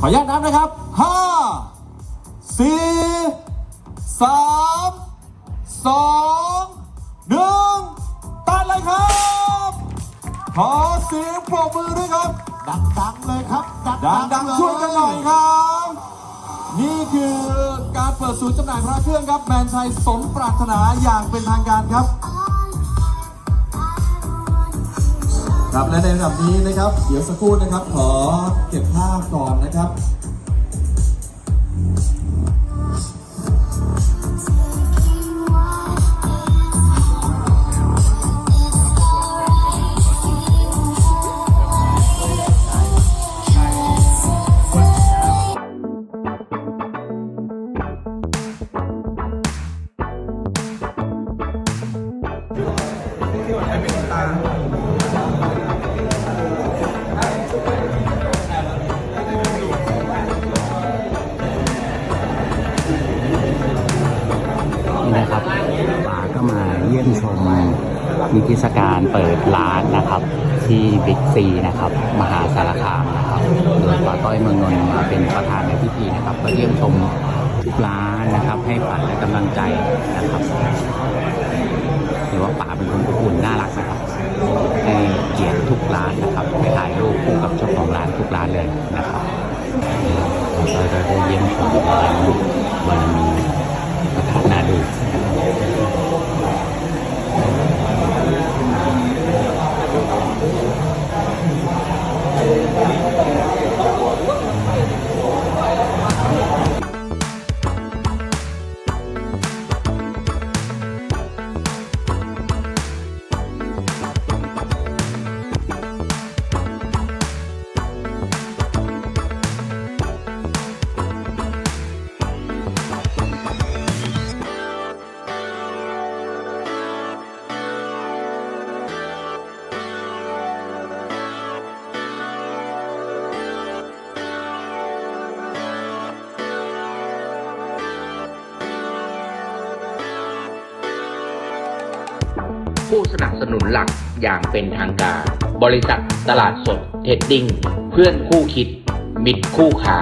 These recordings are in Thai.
ขออนุญาตนับนะครับห้าสี่สามสองหนึ่งตัดเลยครับ ขอเสียงปรบมือด้วยครับ ดังๆเลยครับดังๆช่วยกันหน่อยครับ นี่คือการเปิดศูนย์จำหน่ายพระเครื่องครับแมนชัยสมปรารถนาอย่างเป็นทางการครับ ครับและในระดับนี้นะครับ เดี๋ยวสักครู่นะครับขอ เก็บภาพก่อนนะครับนี่นะครับป๋าก็มาเยี่ยมชมนิทรรศการเปิดร้านนะครับ ที่บิ๊กซีนะครับ มหาสารคามนะครับโดยป๋าต้อยเมืองนนท์มาเป็นประธานในพิธีนะครับ ก็เยี่ยมชมทุกร้านนะครับ ให้ขวัญและกำลังใจนะครับหรือว่าป๋าเป็นคนอบอุ่นน่ารักนะครับให้เกียรติทุกร้านนะครับไปถ่ายรูปคู่กับเจ้าของร้านทุกร้านเลยนะครับเราได้เยี่ยมชมร้านบารมี ผู้สนับสนุนหลักอย่างเป็นทางการ บริษัทตลาดสดเทดดิ้ง เพื่อนคู่คิด มิตรคู่ขา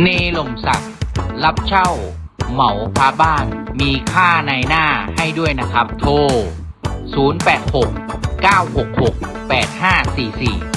เนลมศักดิ์รับเช่า เหมาพาบ้าน มีค่าในหน้าให้ด้วยนะครับ โทร 086 966 8544